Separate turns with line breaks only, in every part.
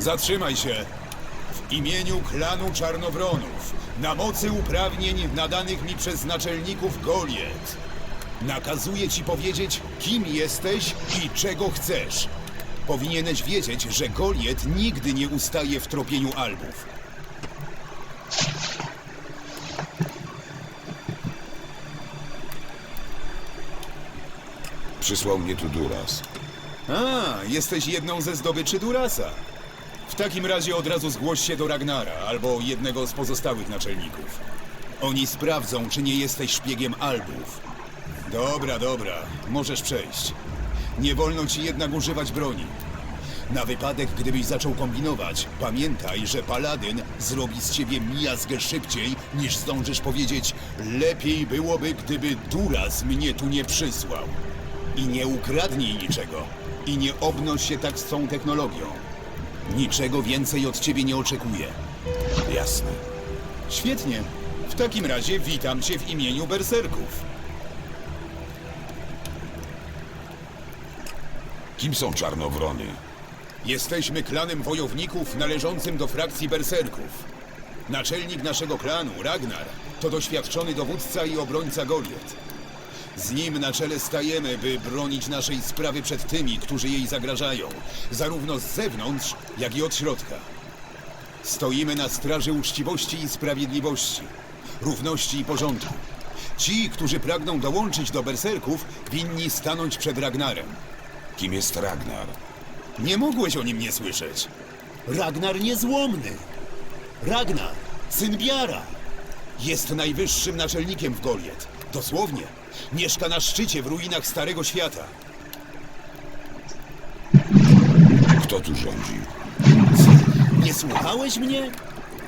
Zatrzymaj się. W imieniu klanu Czarnowronów, na mocy uprawnień nadanych mi przez naczelników Goliet, nakazuję ci powiedzieć, kim jesteś i czego chcesz. Powinieneś wiedzieć, że Goliet nigdy nie ustaje w tropieniu albów.
Przysłał mnie tu Duras.
A, jesteś jedną ze zdobyczy Durasa. W takim razie od razu zgłoś się do Ragnara albo jednego z pozostałych naczelników. Oni sprawdzą, czy nie jesteś szpiegiem Albów. Dobra, dobra, możesz przejść. Nie wolno ci jednak używać broni. Na wypadek, gdybyś zaczął kombinować, pamiętaj, że Paladyn zrobi z ciebie miazgę szybciej, niż zdążysz powiedzieć lepiej byłoby, gdyby Duras mnie tu nie przysłał. I nie ukradnij niczego. I nie obnoś się tak z tą technologią. Niczego więcej od ciebie nie oczekuję.
Jasne.
Świetnie. W takim razie witam cię w imieniu berserków.
Kim są czarnowrony?
Jesteśmy klanem wojowników należącym do frakcji berserków. Naczelnik naszego klanu, Ragnar, to doświadczony dowódca i obrońca Goliet. Z nim na czele stajemy, by bronić naszej sprawy przed tymi, którzy jej zagrażają, zarówno z zewnątrz, jak i od środka. Stoimy na straży uczciwości i sprawiedliwości, równości i porządku. Ci, którzy pragną dołączyć do berserków, winni stanąć przed Ragnarem.
Kim jest Ragnar?
Nie mogłeś o nim nie słyszeć. Ragnar niezłomny. Ragnar, syn Biara. Jest najwyższym naczelnikiem w Goliet. Dosłownie. Mieszka na szczycie w ruinach Starego Świata.
Kto tu rządzi?
Nie słuchałeś mnie?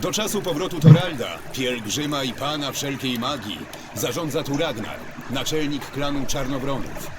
Do czasu powrotu Toralda, pielgrzyma i pana wszelkiej magii, zarządza tu Ragnar, naczelnik klanu Czarnowronów.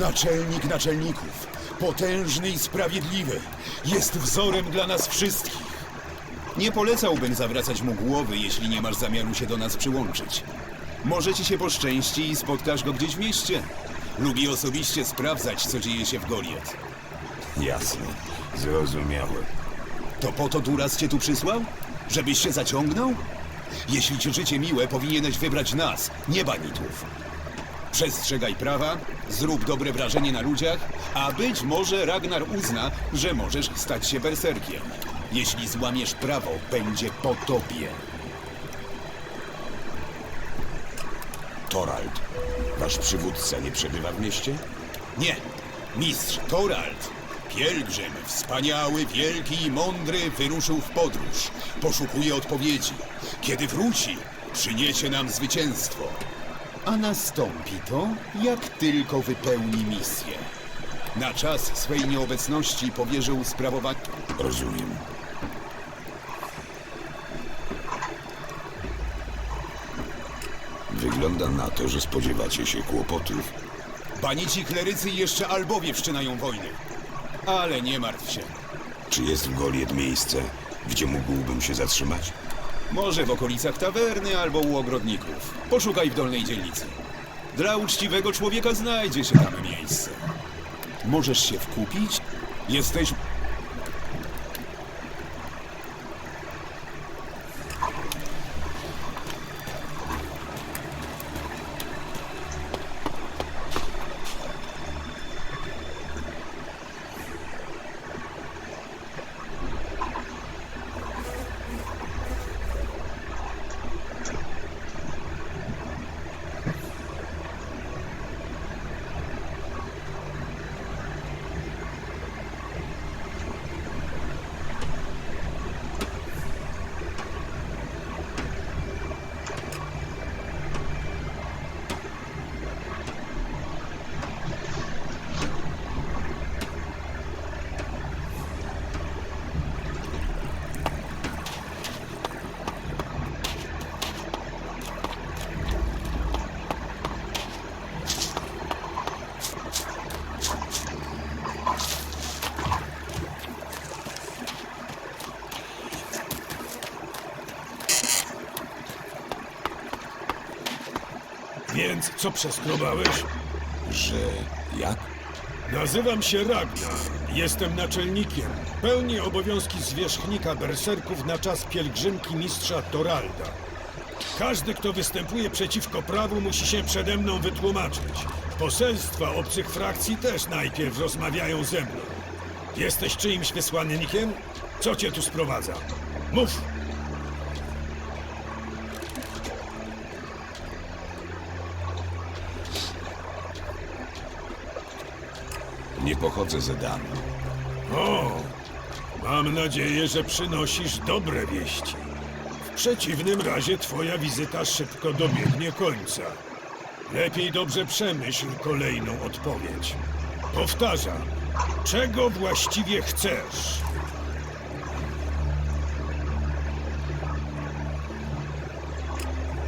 Naczelnik naczelników, potężny i sprawiedliwy, jest wzorem dla nas wszystkich. Nie polecałbym zawracać mu głowy, jeśli nie masz zamiaru się do nas przyłączyć. Może ci się poszczęści i spotkasz go gdzieś w mieście. Lubi osobiście sprawdzać, co dzieje się w Goliet.
Jasne. Zrozumiałem.
To po to Duras cię tu przysłał? Żebyś się zaciągnął? Jeśli ci życie miłe, powinieneś wybrać nas, nie banitów. Przestrzegaj prawa, zrób dobre wrażenie na ludziach, a być może Ragnar uzna, że możesz stać się berserkiem. Jeśli złamiesz prawo, będzie po tobie.
Torald. Wasz przywódca nie przebywa w mieście?
Nie, mistrz Torald, pielgrzym, wspaniały, wielki i mądry, wyruszył w podróż. Poszukuje odpowiedzi. Kiedy wróci, przyniesie nam zwycięstwo. A nastąpi to, jak tylko wypełni misję. Na czas swej nieobecności powierzył sprawowanie...
Rozumiem. Wygląda na to, że spodziewacie się kłopotów.
Banici klerycy i jeszcze albowie wszczynają wojny. Ale nie martw się.
Czy jest w Goliet miejsce, gdzie mógłbym się zatrzymać?
Może w okolicach tawerny albo u ogrodników. Poszukaj w dolnej dzielnicy. Dla uczciwego człowieka znajdzie się tam miejsce. Możesz się wkupić? Jesteś...
Więc co przeskrobałeś?
Że jak?
Nazywam się Ragnar. Jestem naczelnikiem. Pełnię obowiązki zwierzchnika berserków na czas pielgrzymki mistrza Toralda. Każdy, kto występuje przeciwko prawu, musi się przede mną wytłumaczyć. Poselstwa obcych frakcji też najpierw rozmawiają ze mną. Jesteś czyimś wysłannikiem? Co cię tu sprowadza? Mów!
Nie pochodzę z Edanu.
O, mam nadzieję, że przynosisz dobre wieści. W przeciwnym razie twoja wizyta szybko dobiegnie końca. Lepiej dobrze przemyśl kolejną odpowiedź. Powtarzam, czego właściwie chcesz?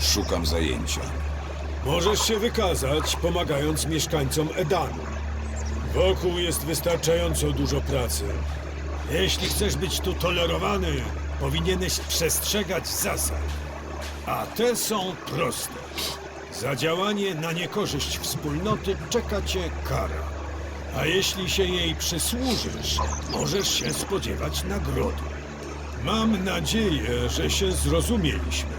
Szukam zajęcia.
Możesz się wykazać, pomagając mieszkańcom Edanu. Wokół jest wystarczająco dużo pracy. Jeśli chcesz być tu tolerowany, powinieneś przestrzegać zasad. A te są proste. Za działanie na niekorzyść wspólnoty czeka cię kara. A jeśli się jej przysłużysz, możesz się spodziewać nagrody. Mam nadzieję, że się zrozumieliśmy.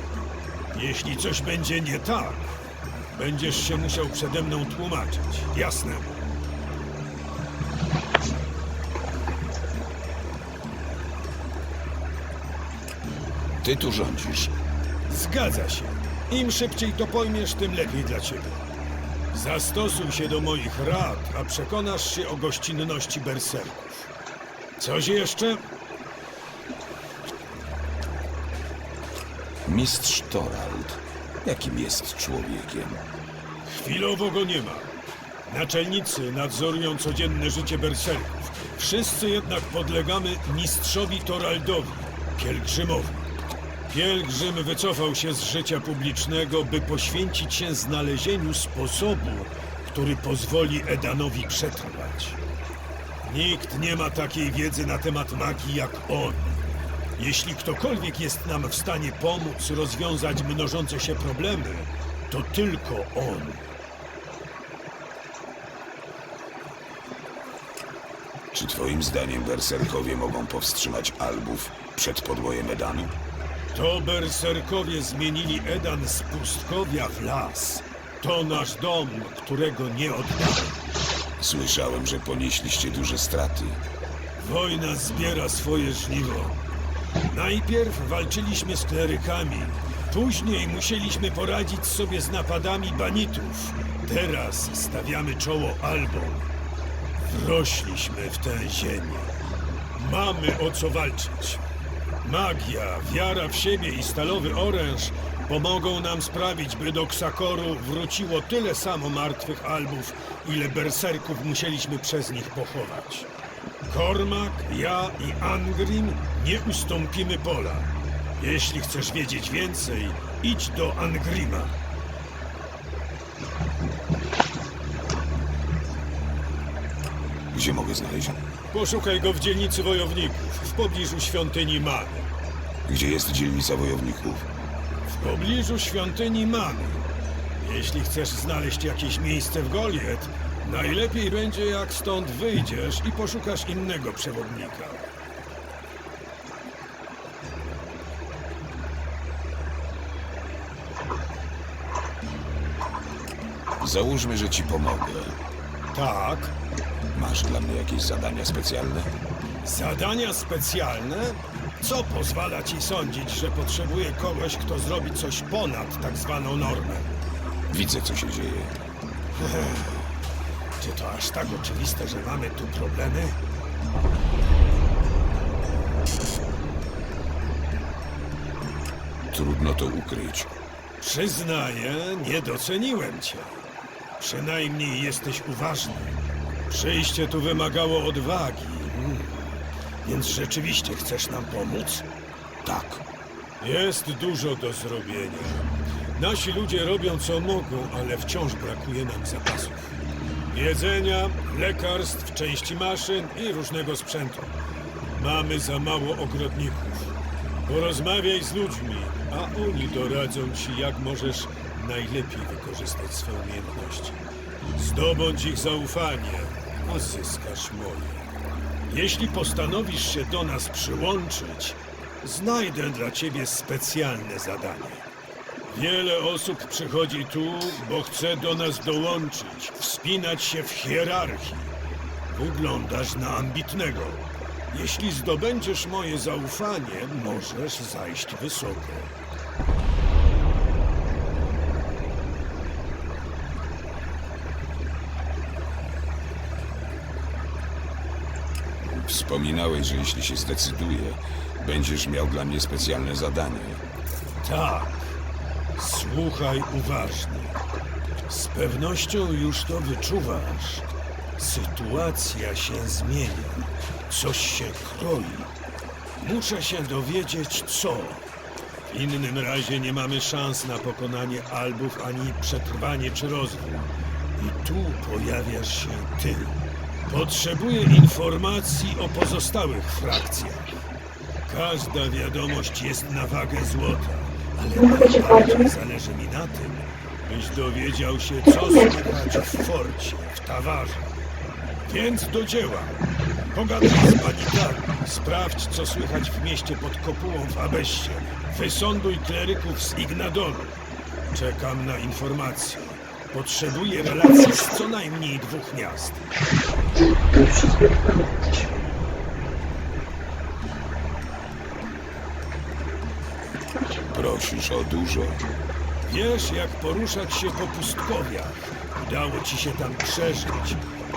Jeśli coś będzie nie tak, będziesz się musiał przede mną tłumaczyć. Jasne?
Ty tu rządzisz.
Zgadza się. Im szybciej to pojmiesz, tym lepiej dla ciebie. Zastosuj się do moich rad, a przekonasz się o gościnności berserków. Coś jeszcze?
Mistrz Torald. Jakim jest człowiekiem?
Chwilowo go nie ma. Naczelnicy nadzorują codzienne życie berserków. Wszyscy jednak podlegamy mistrzowi Toraldowi, pielgrzymowi. Pielgrzym wycofał się z życia publicznego, by poświęcić się znalezieniu sposobu, który pozwoli Edanowi przetrwać. Nikt nie ma takiej wiedzy na temat magii jak on. Jeśli ktokolwiek jest nam w stanie pomóc rozwiązać mnożące się problemy, to tylko on.
Czy twoim zdaniem berserkowie mogą powstrzymać Albów przed podbojem Edanu?
To berserkowie zmienili Edan z pustkowia w las. To nasz dom, którego nie oddamy.
Słyszałem, że ponieśliście duże straty.
Wojna zbiera swoje żniwo. Najpierw walczyliśmy z klerykami, później musieliśmy poradzić sobie z napadami banitów. Teraz stawiamy czoło albom. Wrośliśmy w tę ziemię. Mamy o co walczyć. Magia, wiara w siebie i stalowy oręż pomogą nam sprawić, by do Ksakoru wróciło tyle samo martwych albów, ile berserków musieliśmy przez nich pochować. Kormak, ja i Angrim nie ustąpimy pola. Jeśli chcesz wiedzieć więcej, idź do Angrima.
Gdzie mogę znaleźć?
Poszukaj go w dzielnicy wojowników, w pobliżu świątyni Many.
Gdzie jest dzielnica wojowników?
W pobliżu świątyni Many. Jeśli chcesz znaleźć jakieś miejsce w Goliet, najlepiej będzie jak stąd wyjdziesz i poszukasz innego przewodnika.
Załóżmy, że ci pomogę.
Tak,
Masz dla mnie jakieś zadania specjalne?
zadania specjalne? Co pozwala ci sądzić, że potrzebuję kogoś, kto zrobi coś ponad tak zwaną normę?
Widzę, co się dzieje.
Czy to aż tak oczywiste, że mamy tu problemy?
Trudno to ukryć.
Przyznaję, nie doceniłem cię. Przynajmniej jesteś uważny. Przyjście tu wymagało odwagi. Hmm. Więc rzeczywiście chcesz nam pomóc?
Tak.
Jest dużo do zrobienia. Nasi ludzie robią co mogą, ale wciąż brakuje nam zapasów. Jedzenia, lekarstw, części maszyn i różnego sprzętu. Mamy za mało ogrodników. Porozmawiaj z ludźmi, a oni doradzą ci, jak możesz najlepiej wykorzystać swoje umiejętności. Zdobądź ich zaufanie. odzyskasz moje. Jeśli postanowisz się do nas przyłączyć, znajdę dla ciebie specjalne zadanie. Wiele osób przychodzi tu, bo chce do nas dołączyć, wspinać się w hierarchii. Wyglądasz na ambitnego. Jeśli zdobędziesz moje zaufanie, możesz zajść wysoko.
Wspominałeś, że jeśli się zdecyduję, będziesz miał dla mnie specjalne zadanie.
Tak. Słuchaj uważnie. Z pewnością już to wyczuwasz. Sytuacja się zmienia. Coś się kroi. Muszę się dowiedzieć co. W innym razie nie mamy szans na pokonanie Albów ani przetrwanie czy rozwój. I tu pojawiasz się ty. Potrzebuję informacji o pozostałych frakcjach. Każda wiadomość jest na wagę złota, ale najbardziej zależy mi na tym, byś dowiedział się, co słychać w forcie, w tawarze. Więc do dzieła. Pogadaj z banitami, sprawdź, co słychać w mieście pod kopułą w Abeście. Wysąduj kleryków z Ignadoru. Czekam na informacje. Potrzebuję relacji z co najmniej dwóch miast.
To wszystko pamiętać.
Prosisz o dużo.
Wiesz, jak poruszać się po pustkowiach. Udało ci się tam przeżyć.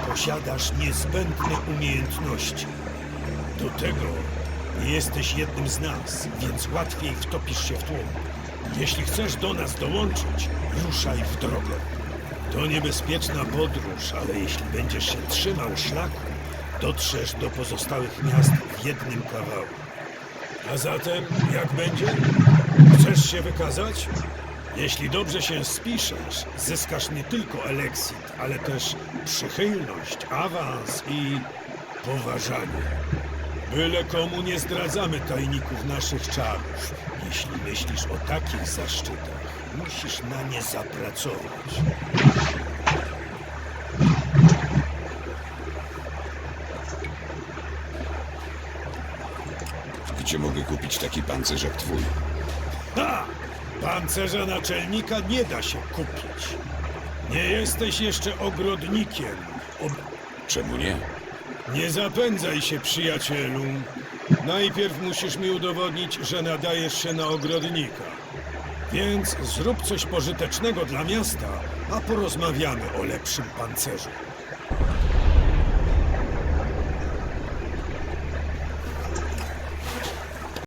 Posiadasz niezbędne umiejętności. Do tego nie jesteś jednym z nas, więc łatwiej wtopisz się w tłum. Jeśli chcesz do nas dołączyć, ruszaj w drogę. To niebezpieczna podróż, ale jeśli będziesz się trzymał szlaku, dotrzesz do pozostałych miast w jednym kawałku. A zatem, jak będzie? Chcesz się wykazać? Jeśli dobrze się spiszesz, zyskasz nie tylko eleksit, ale też przychylność, awans i poważanie. Byle komu nie zdradzamy tajników naszych czarów. Jeśli myślisz o takich zaszczytach, musisz na nie zapracować.
Gdzie mogę kupić taki pancerz jak twój?
Ha! Pancerza naczelnika nie da się kupić. Nie jesteś jeszcze ogrodnikiem. Ob
Czemu nie?
Nie zapędzaj się, przyjacielu. Najpierw musisz mi udowodnić, że nadajesz się na ogrodnika. Więc zrób coś pożytecznego dla miasta, a porozmawiamy o lepszym pancerzu.